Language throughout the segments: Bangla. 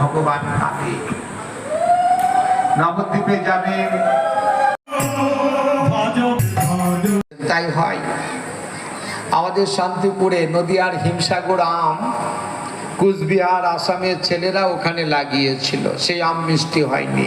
ভগবান থাকে নবদ্বীপে যাবে। তাই হয়। আমাদের শান্তিপুরে নদিয়ার হিমসাগর আম, কুচবিহার আসামের ছেলেরা ওখানে লাগিয়েছিল। সেই আম মিষ্টি হয়নি।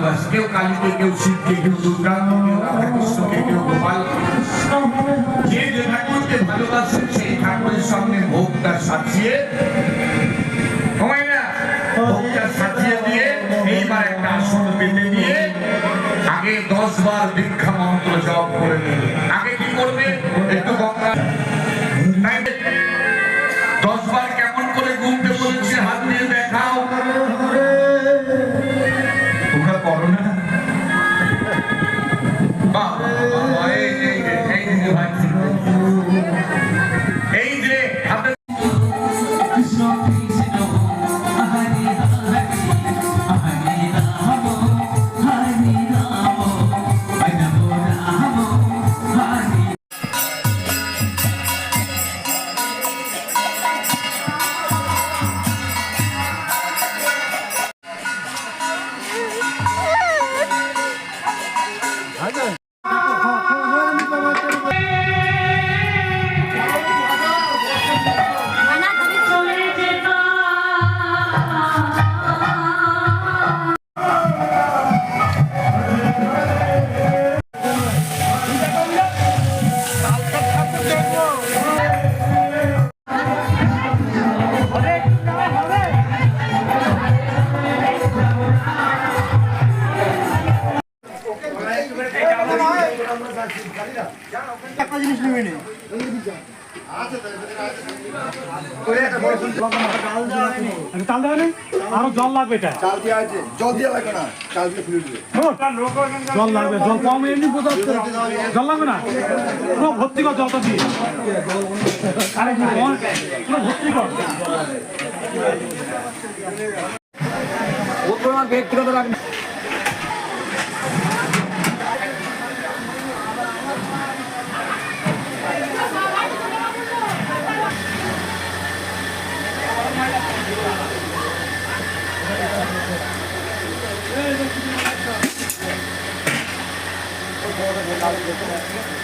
যে কেউ কালীকে কেউ শিবকে কেউ দুর্গাকে কেউ রাধাকৃষ্ণকে কেউ গোপাল যে যে ঠাকুরকে ভালোবাসে সেই ঠাকুরের সামনে ভোগটা সাজিয়ে ভোগটা সাজিয়ে দিয়ে এইবার একটা আসন পেতে দিয়ে আগে দশ বার দীক্ষা মন্ত্র জপ করে নেবে আগে আচ্ছা, আরও জল লাগবে এটা। জল দিয়ে লাগবে না। জল লাগবে জল কম এমনি বোঝা জল লাগবে না? পুরো ভর্তি কর জলটা দিয়ে। আরে পুরো ভর্তি কর। ব্যক্তিগত রাখবে বড় লাল দেখে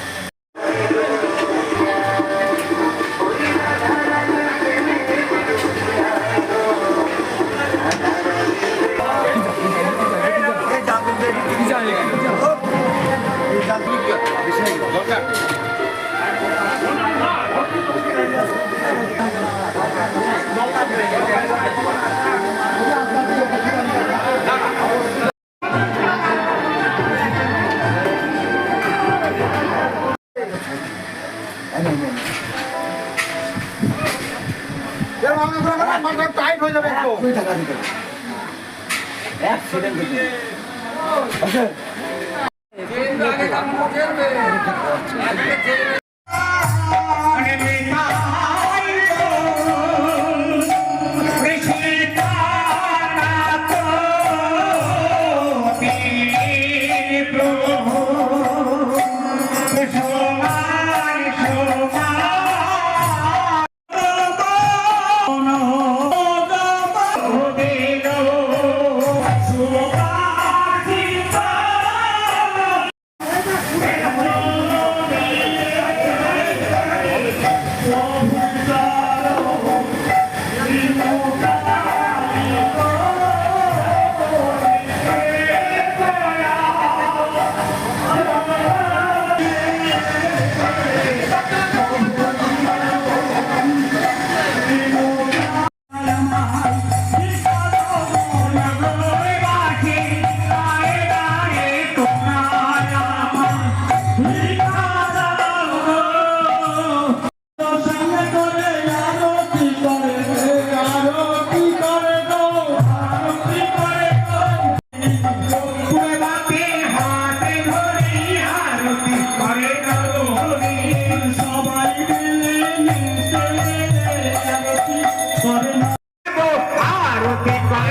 কতই টাকা দিতে হবে এক সেকেন্ড দিতে আচ্ছা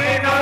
Morena.